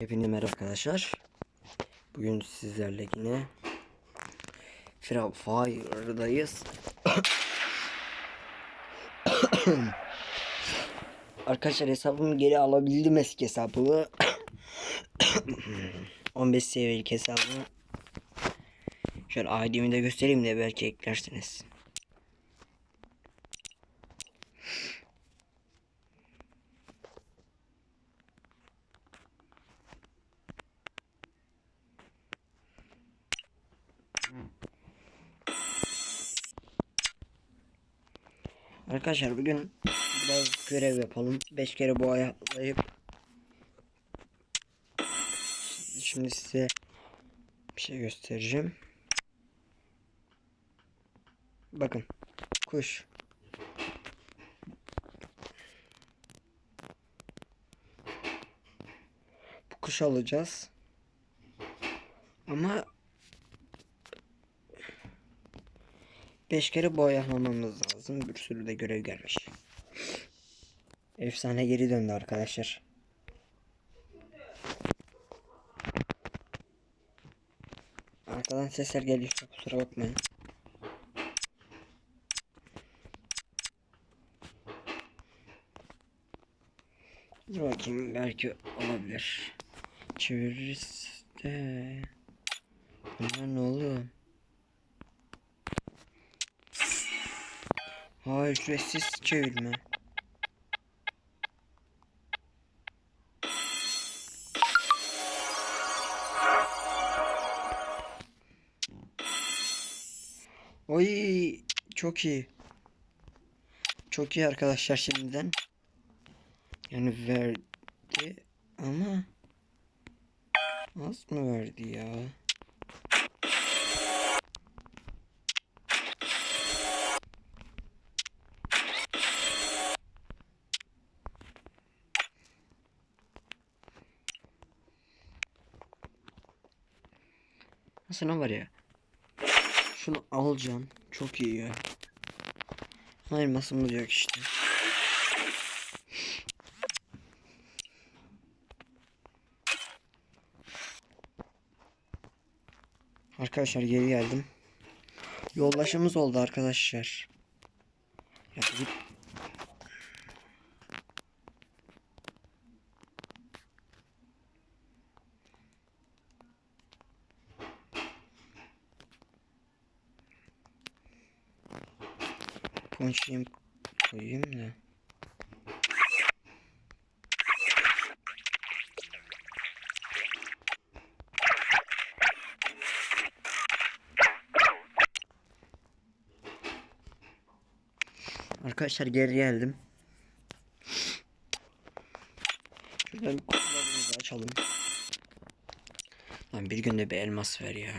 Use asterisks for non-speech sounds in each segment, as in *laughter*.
Hepinize merhaba arkadaşlar. Bugün sizlerle yine Free Fire'dayız. *coughs* arkadaşlar hesabımı geri alabildim eski hesabımı. *coughs* 15 seviyelik hesabımı. Şöyle ID'mi de göstereyim de belki eklersiniz. Arkadaşlar bugün biraz görev yapalım. 5 kere boğaya atlayıp Şimdi size bir şey göstereceğim. Bakın. Kuş. Bu kuş alacağız. Ama 5 kere boyalamamız lazım. Bir sürü de görev gelmiş. Efsane geri döndü arkadaşlar. Arkadan sesler geliyorsa kusura bakmayın. Dur bakayım belki olabilir. Çeviririz de. Bunlar ne oluyor? Hayır ücretsiz çevirme. Oy çok iyi. Çok iyi arkadaşlar şimdiden. Yani verdi ama az mı verdi ya? Aslında var ya. Şunu alacaksın. Çok iyi ya. Hayır masamız yok işte. Arkadaşlar geri geldim. Yollaşımız oldu arkadaşlar. Ya git. Ponçayım koyayım da. Arkadaşlar geri geldim. Şuradan kutularımızı açalım. Lan bir günde bir elmas ver ya.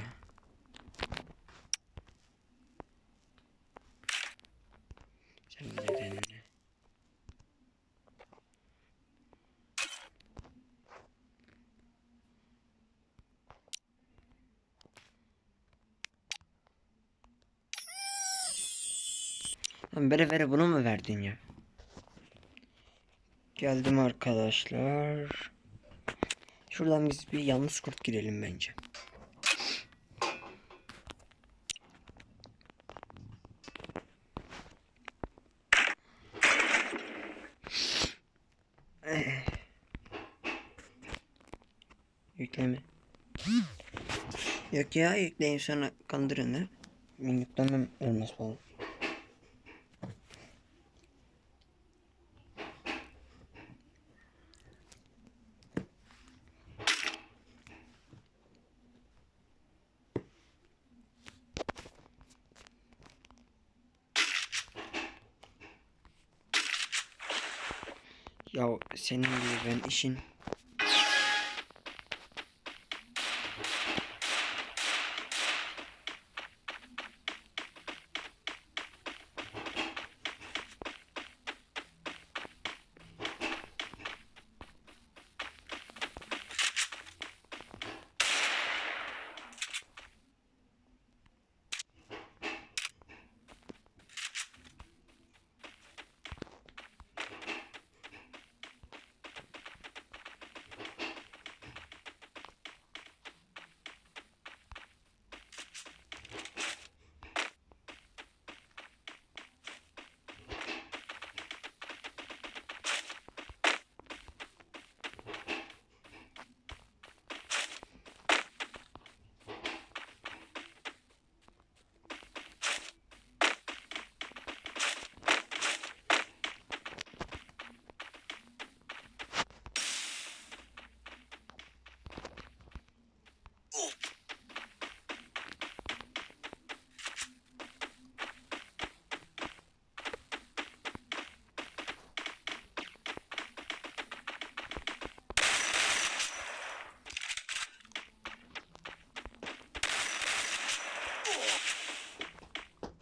Lan vere vere bunu mu verdin ya? Geldim arkadaşlar. Şuradan biz bir yalnız kurt girelim bence. Eh. Yükleme. Yok ya yükleyin sonra kandırın da. Ben yüklemem olmaz falan. Ya senin gibi ben işin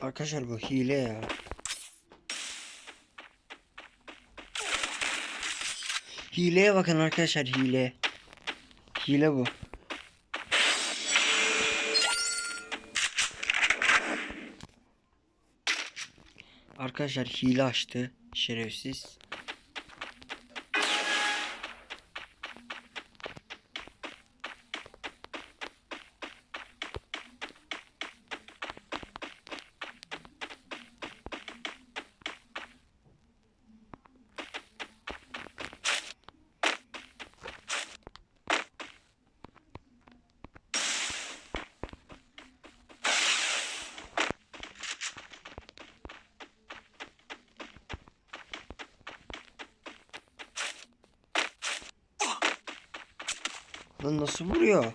Arkadaşlar bu hile ya. Hileye bakın arkadaşlar hile. Hile bu. Arkadaşlar hile açtı. Şerefsiz. Lan nasıl vuruyor?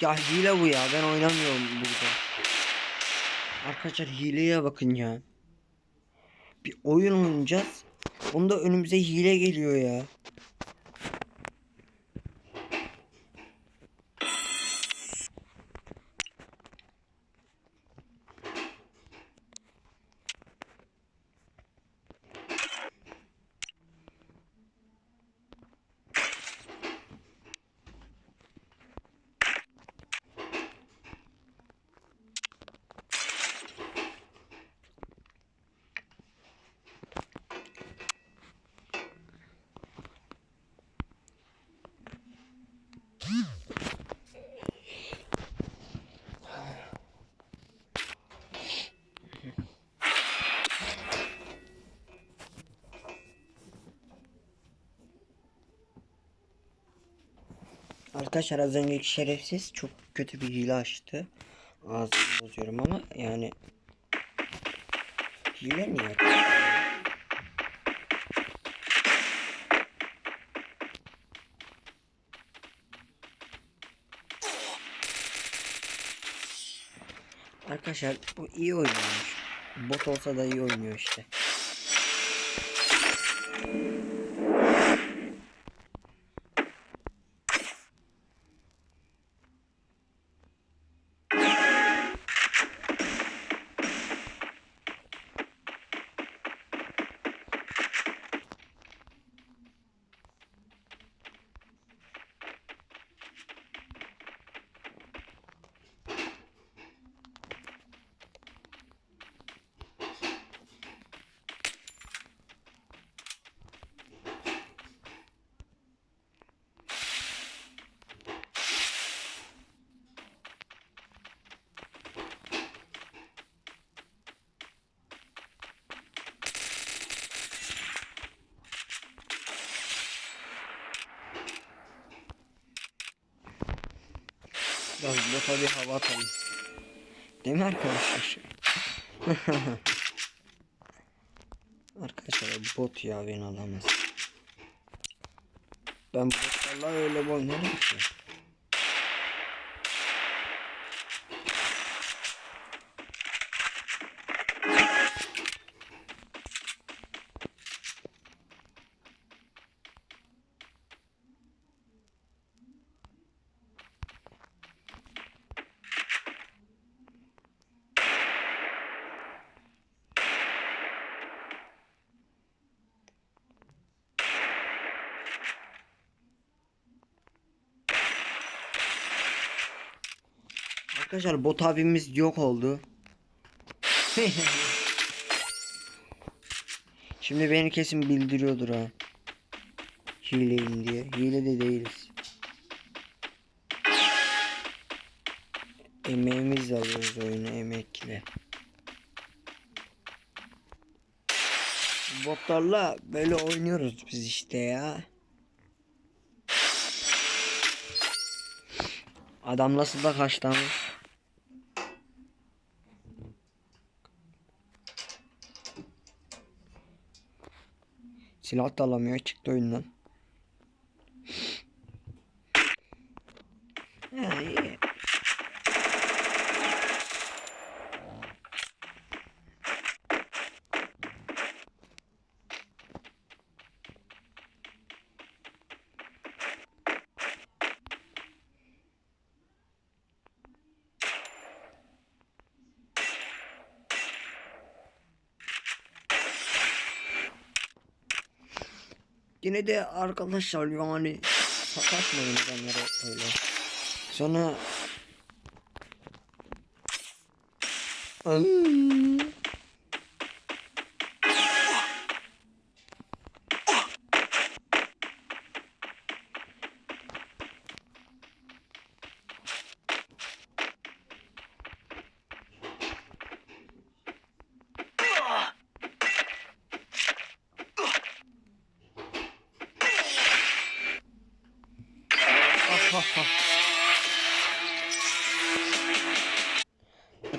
Ya hile bu ya. Ben oynamıyorum burada. Arkadaşlar hileye bakın ya. Bir oyun oynayacağız. Bunda önümüze hile geliyor ya. Arkadaşlar az önceki şerefsiz çok kötü bir hile açtı. Ağzını bozuyorum ama yani hile niye? yapıyor ya? Arkadaşlar bu iyi oynuyormuş. Bot olsa da iyi oynuyor işte. Biraz bota bir hava atalım. Değil mi arkadaşlar? *laughs* arkadaşlar bot ya beni alamaz. Ben botlarla öyle oynarım ki. Arkadaşlar bot abimiz yok oldu. *laughs* Şimdi beni kesin bildiriyordur ha. Hileyim diye. Hile de değiliz. Emeğimizle alıyoruz oyunu emekle. Botlarla böyle oynuyoruz biz işte ya. Adam nasıl da kaçlamış. Silah da alamıyor çıktı oyundan. Yine de arkadaşlar yani sataşmayın adamlara öyle. Sonra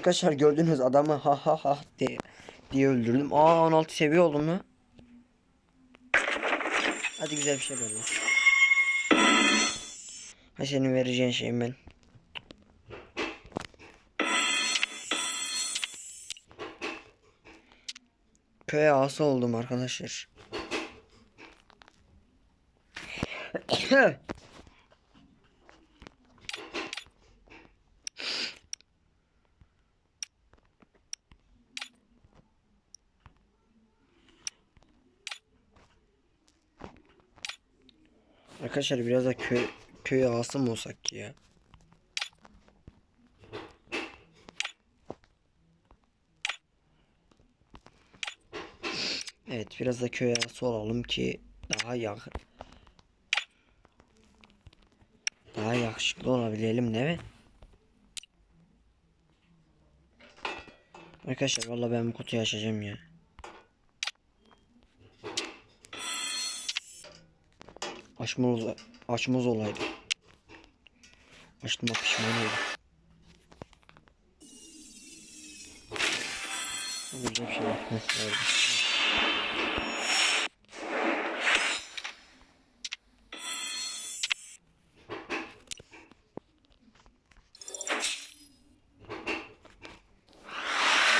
Arkadaşlar gördünüz adamı ha ha ha diye, diye öldürdüm. Aa 16 seviye oldum mu? Hadi güzel bir şey ver lan. Ha senin vereceğin şeyim ben. Köy ağası oldum arkadaşlar. Arkadaşlar biraz da köy köy ağası mı olsak ki ya? Evet biraz da köy ağası olalım ki daha yak daha yakışıklı olabilelim değil mi? Arkadaşlar vallahi ben bu kutuyu açacağım ya. Açmaz, açmaz olaydı. Açtığıma pişman oldum. Güzel bir şey yapmak lazım.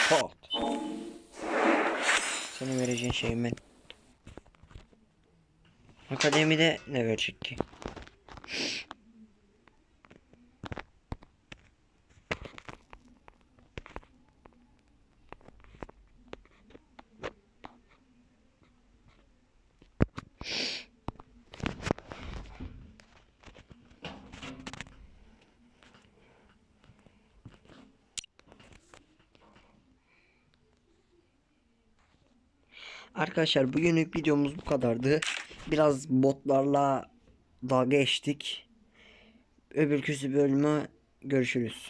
Pat. Vereceğin ben. Akademide ne verecek ki? Arkadaşlar bugünlük videomuz bu kadardı. Biraz botlarla dalga geçtik. Öbürküsü bölümü görüşürüz.